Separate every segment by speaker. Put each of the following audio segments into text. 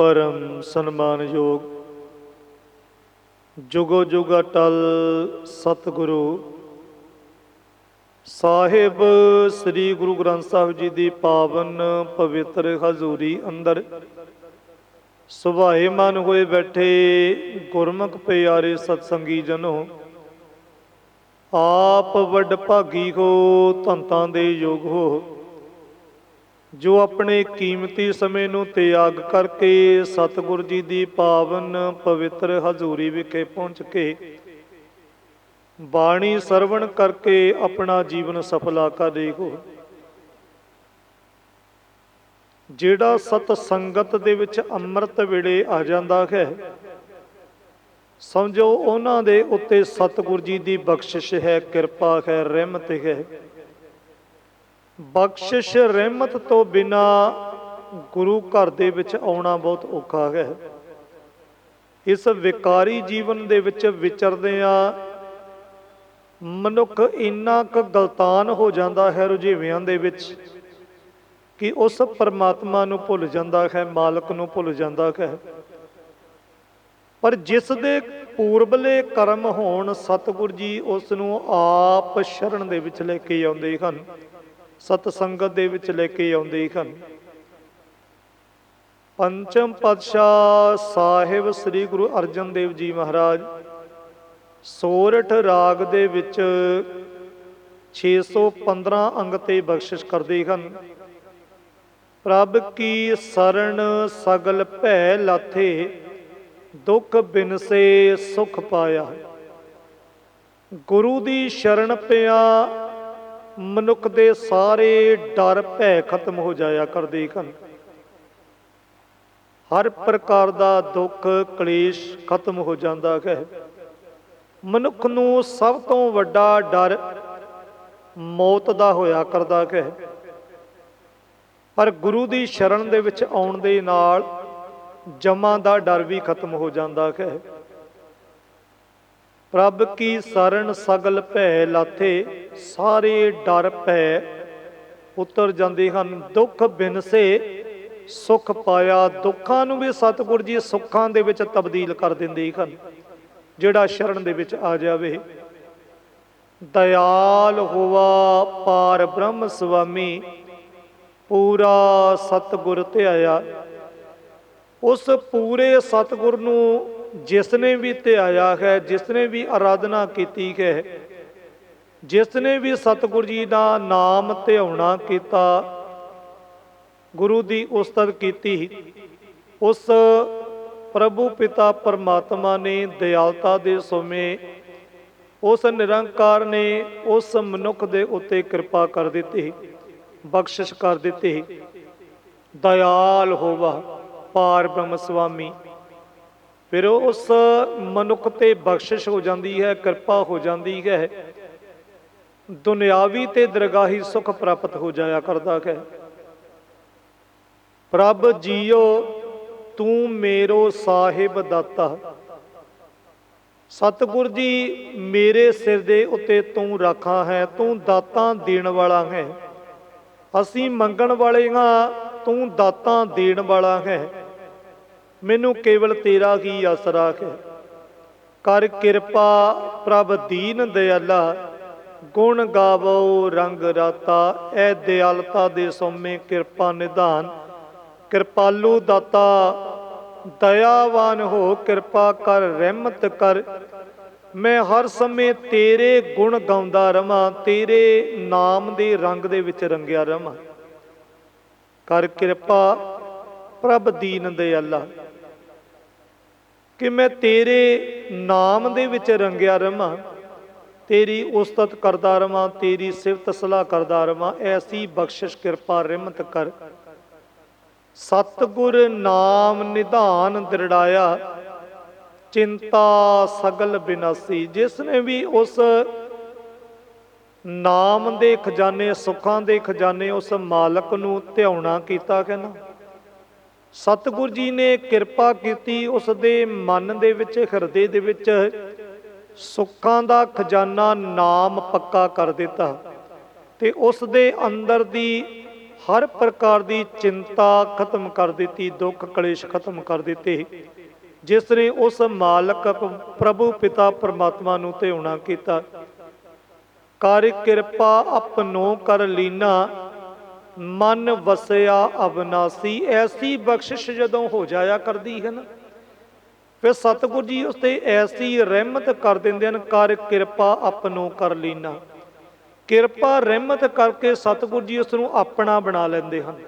Speaker 1: ਪਰਮ ਸਨਮਾਨਯੋਗ ਜੁਗੋ ਜੁਗ ਅਟਲ ਸਤਿਗੁਰੂ ਸਾਹਿਬ ਸ੍ਰੀ ਗੁਰੂ ਗ੍ਰੰਥ ਸਾਹਿਬ ਜੀ ਦੀ ਪਾਵਨ ਪਵਿੱਤਰ ਹਜ਼ੂਰੀ ਅੰਦਰ ਸੁਭਾਏ ਮਨ ਹੋਏ ਬੈਠੇ ਗੁਰਮੁਖ ਪਿਆਰੇ ਸਤਸੰਗੀ ਜਨੋ, ਆਪ ਵੱਡ ਭਾਗੀ ਹੋ, ਧੰਤਾਂ ਦੇ ਯੋਗ ਹੋ। ਜੋ ਆਪਣੇ ਕੀਮਤੀ ਸਮੇਂ ਨੂੰ ਤਿਆਗ ਕਰਕੇ ਸਤਿਗੁਰ ਜੀ ਦੀ ਪਾਵਨ ਪਵਿੱਤਰ ਹਜ਼ੂਰੀ ਵਿਖੇ ਪਹੁੰਚ ਕੇ ਬਾਣੀ ਸਰਵਣ ਕਰਕੇ ਆਪਣਾ ਜੀਵਨ ਸਫਲਾ ਕਰ ਦੇਖੋ। ਜਿਹੜਾ ਸਤ ਸੰਗਤ ਦੇ ਵਿੱਚ ਅੰਮ੍ਰਿਤ ਵੇਲੇ ਆ ਜਾਂਦਾ ਹੈ, ਸਮਝੋ ਉਹਨਾਂ ਦੇ ਉੱਤੇ ਸਤਿਗੁਰ ਜੀ ਦੀ ਬਖਸ਼ਿਸ਼ ਹੈ, ਕਿਰਪਾ ਹੈ, ਰਹਿਮਤ ਹੈ। ਬਖਸ਼ਿਸ਼ ਰਹਿਮਤ ਤੋਂ ਬਿਨਾ ਗੁਰੂ ਘਰ ਦੇ ਵਿੱਚ ਆਉਣਾ ਬਹੁਤ ਔਖਾ ਹੈ। ਇਸ ਵਿਕਾਰੀ ਜੀਵਨ ਦੇ ਵਿੱਚ ਵਿਚਰਦੇ ਆ, ਮਨੁੱਖ ਇੰਨਾ ਕੁ ਗਲਤਾਨ ਹੋ ਜਾਂਦਾ ਹੈ ਰੁਝੇਵਿਆਂ ਦੇ ਵਿੱਚ ਕਿ ਉਸ ਪਰਮਾਤਮਾ ਨੂੰ ਭੁੱਲ ਜਾਂਦਾ ਹੈ, ਮਾਲਕ ਨੂੰ ਭੁੱਲ ਜਾਂਦਾ ਹੈ। ਪਰ ਜਿਸ ਦੇ ਪੂਰਬਲੇ ਕਰਮ ਹੋਣ, ਸਤਿਗੁਰ ਜੀ ਉਸ ਨੂੰ ਆਪ ਸ਼ਰਨ ਦੇ ਵਿੱਚ ਲੈ ਕੇ ਆਉਂਦੇ ਹਨ। ਸਤ ਸੰਗਤ ਦੇ ਵਿੱਚ ਲੈ ਕੇ ਆਉਂਦੇ ਹਨ। ਪੰਚਮ ਪਾਤਸ਼ਾਹ ਸਾਹਿਬ ਸ੍ਰੀ ਗੁਰੂ ਅਰਜਨ ਦੇਵ ਜੀ ਮਹਾਰਾਜ, ਸੋਰਠ ਰਾਗ ਦੇ ਵਿੱਚ 615 ਅੰਗ ਤੇ ਬਖਸ਼ਿਸ਼ ਕਰਦੇ ਹਨ। ਪ੍ਰਭ ਕੀ ਸਰਣ ਸਗਲ ਭੈ ਲਾਥੇ, ਦੁੱਖ ਬਿਨਸੇ ਸੁਖ ਪਾਇਆ। ਗੁਰੂ ਦੀ ਸ਼ਰਨ ਪਿਆ ਮਨੁੱਖ ਦੇ ਸਾਰੇ ਡਰ, ਭੈ ਖਤਮ ਹੋ ਜਾਇਆ ਕਰਦੇ ਹਨ। ਹਰ ਪ੍ਰਕਾਰ ਦਾ ਦੁੱਖ, ਕਲੇਸ਼ ਖਤਮ ਹੋ ਜਾਂਦਾ ਹੈ। ਮਨੁੱਖ ਨੂੰ ਸਭ ਤੋਂ ਵੱਡਾ ਡਰ ਮੌਤ ਦਾ ਹੋਇਆ ਕਰਦਾ ਹੈ। ਪਰ ਗੁਰੂ ਦੀ ਸ਼ਰਨ ਦੇ ਵਿੱਚ ਆਉਣ ਦੇ ਨਾਲ ਜਮਾਂ ਦਾ ਡਰ ਵੀ ਖਤਮ ਹੋ ਜਾਂਦਾ ਹੈ। ਪ੍ਰਭ ਕੀ ਸਰਣ ਸਗਲ ਭੈ ਲਾਥੇ, ਸਾਰੇ ਡਰ ਭੈ। ਉਤਰ ਜਾਂਦੇ ਹਨ ਦੁੱਖ ਬਿਨਸੇ ਸੁਖ ਪਾਇਆ ਦੁੱਖਾਂ ਨੂੰ ਵੀ ਸਤਿਗੁਰ ਜੀ ਸੁੱਖਾਂ ਦੇ ਵਿੱਚ ਤਬਦੀਲ ਕਰ ਦਿੰਦੇ ਹਨ, ਜਿਹੜਾ ਸ਼ਰਨ ਦੇ ਵਿੱਚ ਆ ਜਾਵੇ। ਦਇਆਲ ਹੋਵਾ ਪਾਰ ਬ੍ਰਹਮ ਸੁਆਮੀ ਪੂਰਾ ਸਤਿਗੁਰ ਧਿਆਇਆ। ਉਸ ਪੂਰੇ ਸਤਿਗੁਰ ਨੂੰ ਜਿਸ ਨੇ ਵੀ ਧਿਆਇਆ ਹੈ, ਜਿਸਨੇ ਵੀ ਆਰਾਧਨਾ ਕੀਤੀ ਹੈ, ਜਿਸਨੇ ਵੀ ਸਤਿਗੁਰੂ ਜੀ ਦਾ ਨਾਮ ਧਿਆਉਣਾ ਕੀਤਾ, ਗੁਰੂ ਦੀ ਉਸਤਤ ਕੀਤੀ, ਉਸ ਪ੍ਰਭੂ ਪਿਤਾ ਪਰਮਾਤਮਾ ਨੇ ਦਿਆਲਤਾ ਦੇ ਸਮੇਂ ਉਸ ਨਿਰੰਕਾਰ ਨੇ ਉਸ ਮਨੁੱਖ ਦੇ ਉੱਤੇ ਕਿਰਪਾ ਕਰ ਦਿੱਤੀ, ਬਖਸ਼ਿਸ਼ ਕਰ ਦਿੱਤੀ, ਦਇਆਲ ਹੋਵਾ, ਪਾਰ ਬ੍ਰਹਮ ਸੁਆਮੀ ਫਿਰ ਉਸ ਮਨੁੱਖ ਤੇ ਬਖਸ਼ਿਸ਼ ਹੋ ਜਾਂਦੀ ਹੈ, ਕਿਰਪਾ ਹੋ ਜਾਂਦੀ ਹੈ। ਦੁਨਿਆਵੀ ਤੇ ਦਰਗਾਹੀ ਸੁਖ ਪ੍ਰਾਪਤ ਹੋ ਜਾਇਆ ਕਰਦਾ ਹੈ। ਪ੍ਰਭ ਜੀਓ, ਤੂੰ ਮੇਰੋ ਸਾਹਿਬ ਦਾਤਾ। ਸਤਿਗੁਰ ਜੀ, ਮੇਰੇ ਸਿਰ ਦੇ ਉੱਤੇ ਤੂੰ ਰਾਖਾ ਹੈ, ਤੂੰ ਦਾਤਾਂ ਦੇਣ ਵਾਲਾ ਹੈ। ਅਸੀਂ ਮੰਗਣ ਵਾਲੇ ਹਾਂ ਤੂੰ ਦਾਤਾਂ ਦੇਣ ਵਾਲਾ ਹੈ। ਮੈਨੂੰ ਕੇਵਲ ਤੇਰਾ ਹੀ ਆਸਰਾ ਹੈ। ਕਰ ਕਿਰਪਾ ਪ੍ਰਭ ਦੀਨ ਦਿਆਲਾ, ਗੁਣ ਗਾਵੋ ਰੰਗ ਰਾਤਾ। ਐ ਦਿਆਲਤਾ ਦੇ ਸੋਮੇ ਕਿਰਪਾ ਨਿਧਾਨ। ਕਿਰਪਾਲੂ ਦਾਤਾ, ਦਇਆਵਾਨ ਹੋ ਕਿਰਪਾ ਕਰ, ਰਹਿਮਤ ਕਰ। ਮੈਂ ਹਰ ਸਮੇਂ ਤੇਰੇ ਗੁਣ ਗਾਉਂਦਾ ਰਵਾਂ, ਤੇਰੇ ਨਾਮ ਦੇ ਰੰਗ ਦੇ ਵਿੱਚ ਰੰਗਿਆ ਰਵਾਂ। ਕਰ ਕਿਰਪਾ ਪ੍ਰਭ ਦੀਨ ਦੇ ਅੱਲਾ, ਕਿ ਮੈਂ ਤੇਰੇ ਨਾਮ ਦੇ ਵਿੱਚ ਰੰਗਿਆ ਰਵਾਂ, ਤੇਰੀ ਉਸਤਤ ਕਰਦਾ ਰਵਾਂ, ਤੇਰੀ ਸਿਫਤ ਸਲਾਹ ਕਰਦਾ ਰਵਾਂ, ਐਸੀ ਬਖਸ਼ਿਸ਼, ਕਿਰਪਾ, ਰਹਿਮਤ ਕਰ। ਸਤਗੁਰ ਨਾਮ ਨਿਧਾਨ ਦ੍ਰਿੜਾਇਆ, ਚਿੰਤਾ ਸਗਲ ਬਿਨਾਸੀ ਜਿਸ ਨੇ ਵੀ ਉਸ ਨਾਮ ਦੇ ਖਜ਼ਾਨੇ, ਸੁੱਖਾਂ ਦੇ ਖਜ਼ਾਨੇ ਉਸ ਮਾਲਕ ਨੂੰ ਧਿਆਉਣਾ ਕੀਤਾ, ਕਹਿੰਦਾ ਸਤਗੁਰ ਜੀ ਨੇ ਕਿਰਪਾ ਕੀਤੀ ਉਸ ਦੇ ਮਨ ਦੇ ਵਿੱਚ, ਹਿਰਦੇ ਦੇ ਵਿੱਚ। ਸੁੱਖਾਂ ਦਾ ਖਜ਼ਾਨਾ ਨਾਮ ਪੱਕਾ ਕਰ ਦਿੱਤਾ। ਤੇ ਉਸ ਦੇ ਅੰਦਰ ਦੀ ਹਰ ਪ੍ਰਕਾਰ ਦੀ ਚਿੰਤਾ ਖਤਮ ਕਰ ਦਿੱਤੀ, ਦੁੱਖ ਕਲੇਸ਼ ਖਤਮ ਕਰ ਦਿੱਤੇ। ਜਿਸ ਨੇ ਉਸ ਮਾਲਕ, ਪ੍ਰਭੂ ਪਿਤਾ ਪਰਮਾਤਮਾ ਨੂੰ ਧਿਆਉਣਾ ਕੀਤਾ। ਕਰ ਕਿਰਪਾ ਆਪਨੋ ਕਰ ਲੀਨਾ। ਮਨ ਵਸਿਆ ਅਬਨਾਸੀ ਐਸੀ ਬਖਸ਼ਿਸ਼ ਜਦੋਂ ਹੋ ਜਾਇਆ ਕਰਦੀ ਹੈ ਨਾ ਫਿਰ ਸਤਿਗੁਰੂ ਜੀ ਉਸ ਤੇ ਐਸੀ ਰਹਿਮਤ ਕਰ ਦਿੰਦੇ ਹਨ, ਕਰ ਕਿਰਪਾ ਆਪਨੋ ਕਰ ਲੀਨਾ। ਕਿਰਪਾ, ਰਹਿਮਤ ਕਰਕੇ ਸਤਿਗੁਰ ਜੀ ਉਸ ਨੂੰ ਆਪਣਾ ਬਣਾ ਲੈਂਦੇ ਹਨ।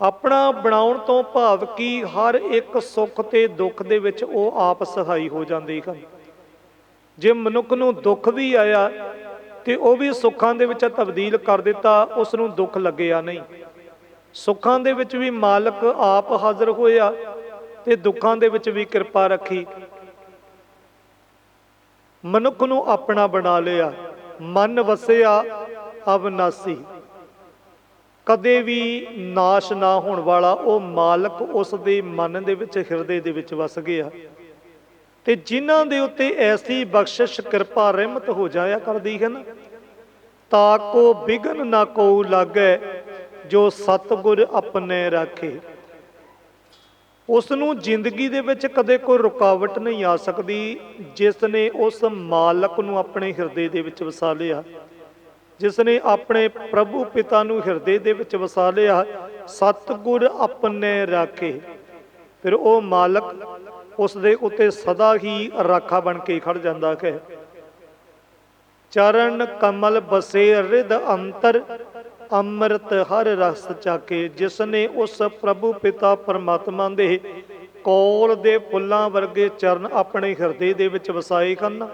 Speaker 1: ਆਪਣਾ ਬਣਾਉਣ ਤੋਂ ਭਾਵ ਕੀ ਹਰ ਇੱਕ ਸੁੱਖ ਤੇ ਦੁੱਖ ਦੇ ਵਿੱਚ ਉਹ ਆਪ ਸਹਾਈ ਹੋ ਜਾਂਦੇ ਹਨ। ਜੇ ਮਨੁੱਖ ਨੂੰ ਦੁੱਖ ਵੀ ਆਇਆ ਤੇ ਉਹ ਵੀ ਸੁੱਖਾਂ ਦੇ ਵਿੱਚ ਤਬਦੀਲ ਕਰ ਦਿੱਤਾ ਉਸ ਨੂੰ ਦੁੱਖ ਲੱਗਿਆ ਨਹੀਂ। ਸੁੱਖਾਂ ਦੇ ਵਿੱਚ ਵੀ ਮਾਲਕ ਆਪ ਹਾਜ਼ਰ ਹੋਇਆ ਤੇ ਦੁੱਖਾਂ ਦੇ ਵਿੱਚ ਵੀ ਕਿਰਪਾ ਰੱਖੀ। ਮਨੁੱਖ ਨੂੰ ਆਪਣਾ ਬਣਾ ਲਿਆ, ਮਨ ਵਸਿਆ ਅਵਨਾਸੀ ਕਦੇ ਵੀ ਨਾਸ਼ ਨਾ ਹੋਣ ਵਾਲਾ ਉਹ ਮਾਲਕ ਉਸ ਦੇ ਮਨ ਦੇ ਵਿੱਚ, ਹਿਰਦੇ ਦੇ ਵਿੱਚ ਵਸ ਗਿਆ। ਤੇ ਜਿਨ੍ਹਾਂ ਦੇ ਉੱਤੇ ਐਸੀ ਬਖਸ਼ਿਸ਼, ਕਿਰਪਾ, ਰਹਿਮਤ ਹੋ ਜਾਇਆ ਕਰਦੀ ਹੈ ਨਾ ਤਾ ਕੋ ਬਿਗਨ ਨਾ ਕੋ ਲਾਗੈ, ਜੋ ਸਤਗੁਰ ਆਪਣੇ ਰਾਖੇ। ਉਸ ਨੂੰ ਜ਼ਿੰਦਗੀ ਦੇ ਵਿੱਚ ਕਦੇ ਕੋਈ ਰੁਕਾਵਟ ਨਹੀਂ ਆ ਸਕਦੀ ਜਿਸ ਨੇ ਉਸ ਮਾਲਕ ਨੂੰ ਆਪਣੇ ਹਿਰਦੇ ਦੇ ਵਿੱਚ ਵਸਾ ਲਿਆ ਜਿਸ ਨੇ ਆਪਣੇ ਪ੍ਰਭੂ ਪਿਤਾ ਨੂੰ ਹਿਰਦੇ ਦੇ ਵਿੱਚ ਵਸਾ ਲਿਆ, ਸਤਗੁਰ ਆਪਣੇ ਰਾਖੇ। ਫਿਰ ਉਹ ਮਾਲਕ ਉਸ ਦੇ ਉੱਤੇ ਸਦਾ ਹੀ ਰਾਖਾ ਬਣ ਕੇ ਖੜ ਜਾਂਦਾ ਹੈ। ਚਰਨ ਕਮਲ ਬਸੇ ਰਿਦ ਅੰਤਰ, ਅੰਮ੍ਰਿਤ ਹਰ ਰਸ ਚਾਕੇ। ਜਿਸ ਨੇ ਉਸ ਪ੍ਰਭੂ ਪਿਤਾ ਪਰਮਾਤਮਾ ਦੇ ਕੋਲ ਦੇ ਫੁੱਲਾਂ ਵਰਗੇ ਚਰਨ ਆਪਣੇ ਹਿਰਦੇ ਦੇ ਵਿੱਚ ਵਸਾਏ ਹਨ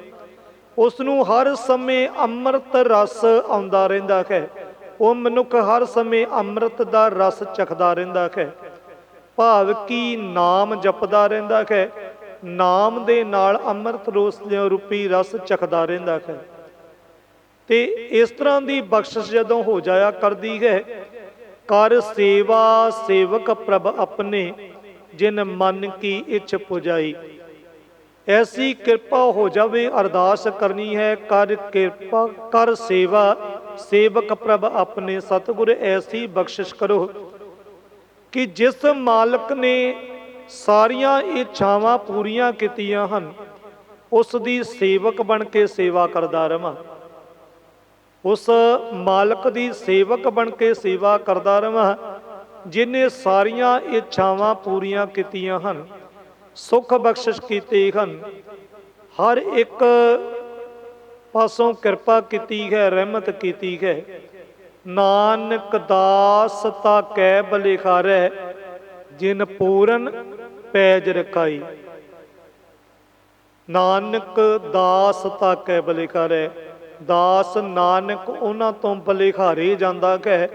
Speaker 1: ਉਸ ਨੂੰ ਹਰ ਸਮੇਂ ਅੰਮ੍ਰਿਤ ਰਸ ਆਉਂਦਾ ਰਹਿੰਦਾ ਹੈ। ਉਹ ਮਨੁੱਖ ਹਰ ਸਮੇਂ ਅੰਮ੍ਰਿਤ ਦਾ ਰਸ ਚਖਦਾ ਰਹਿੰਦਾ ਹੈ। ਭਾਵ ਕੀ ਨਾਮ ਜਪਦਾ ਰਹਿੰਦਾ ਹੈ ਨਾਮ ਦੇ ਨਾਲ ਅੰਮ੍ਰਿਤ ਰੋਸ ਰੂਪੀ ਰਸ ਚਖਦਾ ਰਹਿੰਦਾ ਹੈ ਤੇ ਇਸ ਤਰ੍ਹਾਂ ਦੀ ਬਖਸ਼ਿਸ਼ ਜਦੋਂ ਹੋ ਜਾਇਆ ਕਰਦੀ ਹੈ, ਕਰ ਸੇਵਾ ਸੇਵਕ ਪ੍ਰਭ ਆਪਣੇ, ਜਿਨ ਮਨ ਕੀ ਇੱਛ ਪੁਜਾਈ। ਐਸੀ ਕਿਰਪਾ ਹੋ ਜਾਵੇ ਅਰਦਾਸ ਕਰਨੀ ਹੈ, ਕਰ ਕਿਰਪਾ, ਕਰ ਸੇਵਾ ਸੇਵਕ ਪ੍ਰਭ ਆਪਣੇ ਸਤਿਗੁਰ ਐਸੀ ਬਖਸ਼ਿਸ਼ ਕਰੋ। ਕਿ ਜਿਸ ਮਾਲਕ ਨੇ ਸਾਰੀਆਂ ਇੱਛਾਵਾਂ ਪੂਰੀਆਂ ਕੀਤੀਆਂ ਹਨ, ਉਸ ਦੀ ਸੇਵਕ ਬਣ ਕੇ ਸੇਵਾ ਕਰਦਾ ਰਵਾਂ। ਉਸ ਮਾਲਕ ਦੀ ਸੇਵਕ ਬਣ ਕੇ ਸੇਵਾ ਕਰਦਾ ਰਵਾਂ, ਜਿਨੇ ਸਾਰੀਆਂ ਇੱਛਾਵਾਂ ਪੂਰੀਆਂ ਕੀਤੀਆਂ ਹਨ, ਸੁਖ ਬਖਸ਼ਿਸ਼ ਕੀਤੀ ਹਨ। ਹਰ ਇੱਕ ਪਾਸੋਂ ਕਿਰਪਾ ਕੀਤੀ ਹੈ, ਰਹਿਮਤ ਕੀਤੀ ਹੈ। ਨਾਨਕ ਦਾਸ ਤਾ ਕੈ ਬਲਿਖਾਰੈ ਜਿਨ ਪੂਰਨ ਪੈਜ ਰਖਾਈ। ਨਾਨਕ ਦਾਸ ਤਾ ਕੈ ਬਲਿਖਾਰੈ ਦਾਸ ਨਾਨਕ ਉਹਨਾਂ ਤੋਂ ਬਲਿਖਾਰੇ ਜਾਂਦਾ ਹੈ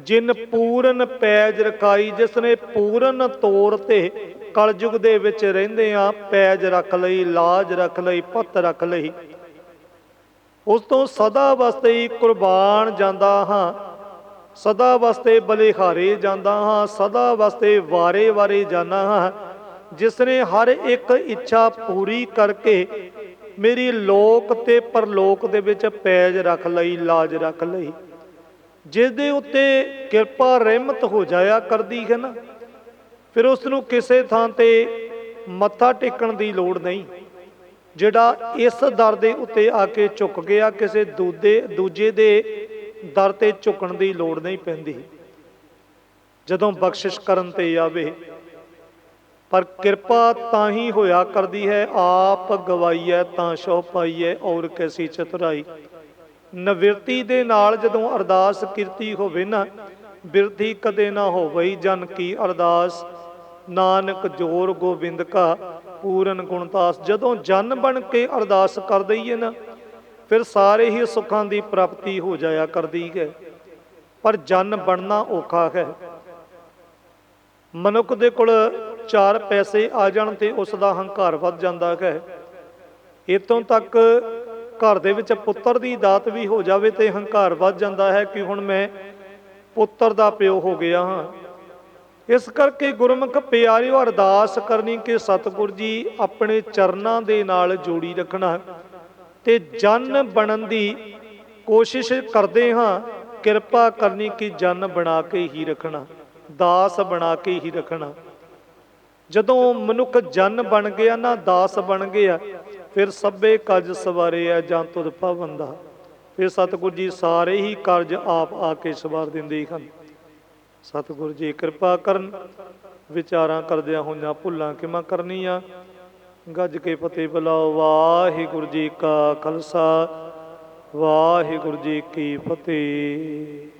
Speaker 1: ਜਿਨ ਪੂਰਨ ਪੈਜ ਰਖਾਈ ਜਿਸ ਨੇ ਪੂਰਨ ਤੌਰ ਤੇ ਕਲਯੁਗ ਦੇ ਵਿੱਚ ਰਹਿੰਦੇ ਆ, ਪੈਜ ਰੱਖ ਲਈ, ਲਾਜ ਰੱਖ ਲਈ, ਪੱਤ ਰੱਖ ਲਈ। ਉਸ ਤੋਂ ਸਦਾ ਵਾਸਤੇ ਹੀ ਕੁਰਬਾਨ ਜਾਂਦਾ ਹਾਂ। ਸਦਾ ਵਾਸਤੇ ਬਲਿਹਾਰੇ ਜਾਂਦਾ ਹਾਂ, ਸਦਾ ਵਾਸਤੇ ਵਾਰੇ-ਵਾਰੇ ਜਾਣਾ ਹਾਂ। ਜਿਸ ਨੇ ਹਰ ਇੱਕ ਇੱਛਾ ਪੂਰੀ ਕਰਕੇ ਮੇਰੀ ਲੋਕ ਤੇ ਪਰਲੋਕ ਦੇ ਵਿੱਚ ਪੈਜ ਰੱਖ ਲਈ, ਲਾਜ ਰੱਖ ਲਈ। ਜਿਸ ਦੇ ਉੱਤੇ ਕਿਰਪਾ ਰਹਿਮਤ ਹੋ ਜਾਇਆ ਕਰਦੀ ਹੈ ਨਾ, ਫਿਰ ਉਸ ਨੂੰ ਕਿਸੇ ਥਾਂ ਤੇ ਮੱਥਾ ਟੇਕਣ ਦੀ ਲੋੜ ਨਹੀਂ। ਜਿਹੜਾ ਇਸ ਦਰ ਦੇ ਉੱਤੇ ਆ ਕੇ ਝੁਕ ਗਿਆ, ਕਿਸੇ ਦੂਦੇ ਦੂਜੇ ਦੇ ਦਰ ਤੇ ਝੁਕਣ ਦੀ ਲੋੜ ਨਹੀਂ ਪੈਂਦੀ। ਜਦੋਂ ਬਖਸ਼ਿਸ਼ ਕਰਨ ਤੇ ਆਵੇ, ਪਰ ਕਿਰਪਾ ਤਾਂ ਹੀ ਹੋਇਆ ਕਰਦੀ ਹੈ, ਆਪ ਗਵਾਈਐ ਤਾਂ ਸ਼ੋ ਪਾਈਐ, ਔਰ ਕੈਸੀ ਚਤੁਰਾਈ। ਨਵਿਰਤੀ ਦੇ ਨਾਲ ਜਦੋਂ ਅਰਦਾਸ ਕੀਤੀ ਹੋਵੇ ਨਾ ਬਿਰਤੀ ਕਦੇ ਨਾ ਹੋਵਈ, ਜਨ ਕੀ ਅਰਦਾਸ। ਨਾਨਕ ਜੋਰ ਗੋਬਿੰਦ ਕਾ ਪੂਰਨ ਗੁਣਤਾਸ ਜਦੋਂ ਜਨ ਬਣ ਕੇ ਅਰਦਾਸ ਕਰ ਦਈਏ ਨਾ, ਫਿਰ ਸਾਰੇ ਹੀ ਸੁੱਖਾਂ ਦੀ ਪ੍ਰਾਪਤੀ ਹੋ ਜਾਇਆ ਕਰਦੀ ਹੈ। ਪਰ ਜਨ ਬਣਨਾ ਔਖਾ ਹੈ। ਮਨੁੱਖ ਦੇ ਕੋਲ ਚਾਰ ਪੈਸੇ ਆ ਜਾਣ ਤੇ ਉਸ ਦਾ ਹੰਕਾਰ ਵੱਧ ਜਾਂਦਾ ਹੈ। ਇਤੋਂ ਤੱਕ ਘਰ ਦੇ ਵਿੱਚ ਪੁੱਤਰ ਦੀ ਦਾਤ ਵੀ ਹੋ ਜਾਵੇ ਤੇ ਹੰਕਾਰ ਵੱਧ ਜਾਂਦਾ ਹੈ ਕਿ ਹੁਣ ਮੈਂ ਪੁੱਤਰ ਦਾ ਪਿਓ ਹੋ ਗਿਆ ਹਾਂ। ਇਸ ਕਰਕੇ ਗੁਰਮੁਖ ਪਿਆਰਿਓ, ਅਰਦਾਸ ਕਰਨੀ ਕਿ ਸਤਿਗੁਰ ਜੀ ਆਪਣੇ ਚਰਨਾਂ ਦੇ ਨਾਲ ਜੋੜੀ ਰੱਖਣਾ ਤੇ ਜਨ ਬਣਨ ਦੀ ਕੋਸ਼ਿਸ਼ ਕਰਦੇ ਹਾਂ, ਕਿਰਪਾ ਕਰਨੀ ਕਿ ਜਨ ਬਣਾ ਕੇ ਹੀ ਰੱਖਣਾ, ਦਾਸ ਬਣਾ ਕੇ ਹੀ ਰੱਖਣਾ। ਜਦੋਂ ਮਨੁੱਖ ਜਨ ਬਣ ਗਿਆ ਨਾ ਦਾਸ ਬਣ ਗਿਆ, ਫਿਰ ਸਭੇ ਕਾਜ ਸਵਾਰੇ ਆ ਜਾਂ ਤੁਧ ਪਾਵੰਦਾ ਫਿਰ ਸਤਿਗੁਰੂ ਜੀ ਸਾਰੇ ਹੀ ਕਾਰਜ ਆਪ ਆ ਕੇ ਸਵਾਰ ਦਿੰਦੇ ਹਨ। ਸਤਿਗੁਰੂ ਜੀ ਕਿਰਪਾ ਕਰਨ, ਵਿਚਾਰਾਂ ਕਰਦਿਆਂ ਹੋਈਆਂ ਭੁੱਲਾਂ ਕਿਵੇਂ ਕਰਨੀਆਂ। ਗੱਜ ਕੇ ਫਤਿਹ ਬੁਲਾਓ, ਵਾਹਿਗੁਰੂ ਜੀ ਕਾ ਖਾਲਸਾ, ਵਾਹਿਗੁਰੂ ਜੀ ਕੀ ਫਤਿਹ।